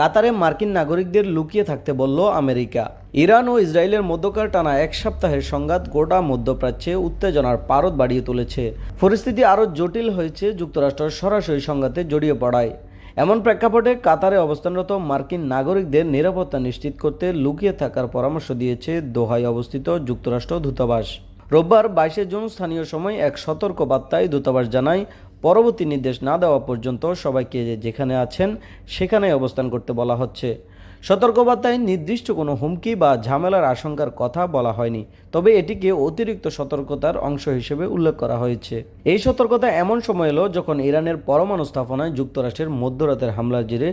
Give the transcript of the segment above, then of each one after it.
কাতারে মার্কিন নাগরিকদের লুকিয়ে থাকতে বলল আমেরিকা। ইরান ও ইসরায়েলের মধ্যকার টানা এক সপ্তাহের সংঘাত গোটা মধ্যপ্রাচ্যে উত্তেজনার পারদ বাড়িয়ে তুলেছে। পরিস্থিতি আরও জটিল হয়েছে যুক্তরাষ্ট্র সরাসরি সংঘাতে জড়িয়ে পড়ায়। এমন প্রেক্ষাপটে কাতারে অবস্থানরত মার্কিন নাগরিকদের নিরাপত্তা নিশ্চিত করতে লুকিয়ে থাকার পরামর্শ দিয়েছে দোহায় অবস্থিত যুক্তরাষ্ট্র দূতাবাস। রোববার বাইশে জুন স্থানীয় সময় এক সতর্ক বার্তায় দূতাবাস জানায় পরবর্তী নির্দেশ না দেওয়া পর্যন্ত সবাইকে যেখানে আছেন সেখানে অবস্থান করতে বলা হচ্ছে। সতর্কবার্তায় নির্দিষ্ট কোনো হুমকি বা ঝামেলার আশঙ্কার কথা বলা হয়নি, তবে এটিকে অতিরিক্ত সতর্কতার অংশ হিসেবে উল্লেখ করা হয়েছে। এই সতর্কতা এমন সময় এলো যখন ইরানের পরমাণু স্থাপনায় যুক্তরাষ্ট্রের মধ্যরাতের হামলার জেরে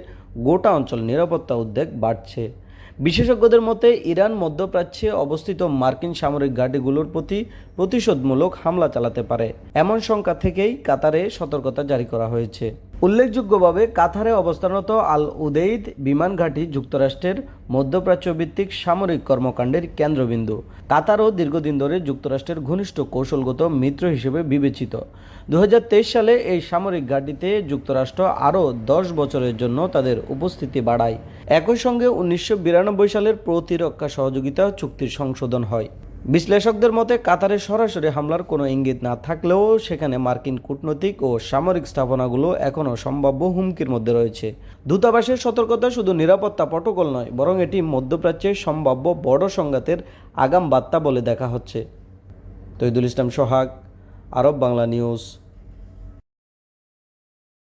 গোটা অঞ্চল নিরাপত্তা উদ্বেগ বাড়ছে। বিশেষজ্ঞদের মতে, ইরান মধ্যপ্রাচ্যে অবস্থিত মার্কিন সামরিক ঘাঁটিগুলোর প্রতি প্রতিশোধমূলক হামলা চালাতে পারে। এমন সংখ্যা থেকেই কাতারে সতর্কতা জারি করা হয়েছে। উল্লেখযোগ্যভাবে কাতারে অবস্থানরত আল উদেইদ বিমান ঘাঁটি যুক্তরাষ্ট্রের মধ্যপ্রাচ্য ভিত্তিক সামরিক কর্মকাণ্ডের কেন্দ্রবিন্দু। কাতারও দীর্ঘদিন ধরে যুক্তরাষ্ট্রের ঘনিষ্ঠ কৌশলগত মিত্র হিসেবে বিবেচিত। দু হাজার তেইশ সালে এই সামরিক ঘাঁটিতে যুক্তরাষ্ট্র আরও দশ বছরের জন্য তাদের উপস্থিতি বাড়ায়। একই সঙ্গে উনিশশো বিরানব্বই সালের প্রতিরক্ষা সহযোগিতা চুক্তির সংশোধন হয়। বিশ্লেষকদের মতে, কাতারে সরাসরি হামলার কোনো ইঙ্গিত না থাকলেও সেখানে মার্কিন কূটনৈতিক ও সামরিক স্থাপনাগুলো এখনও সম্ভাব্য হুমকির মধ্যে রয়েছে। দূতাবাসের সতর্কতা শুধু নিরাপত্তা প্রটোকল নয়, বরং এটি মধ্যপ্রাচ্যের সম্ভাব্য বড় সংঘাতের আগাম বার্তা বলে দেখা হচ্ছে। তৈদুল ইসলাম সোহাগ, আরব বাংলা নিউজ।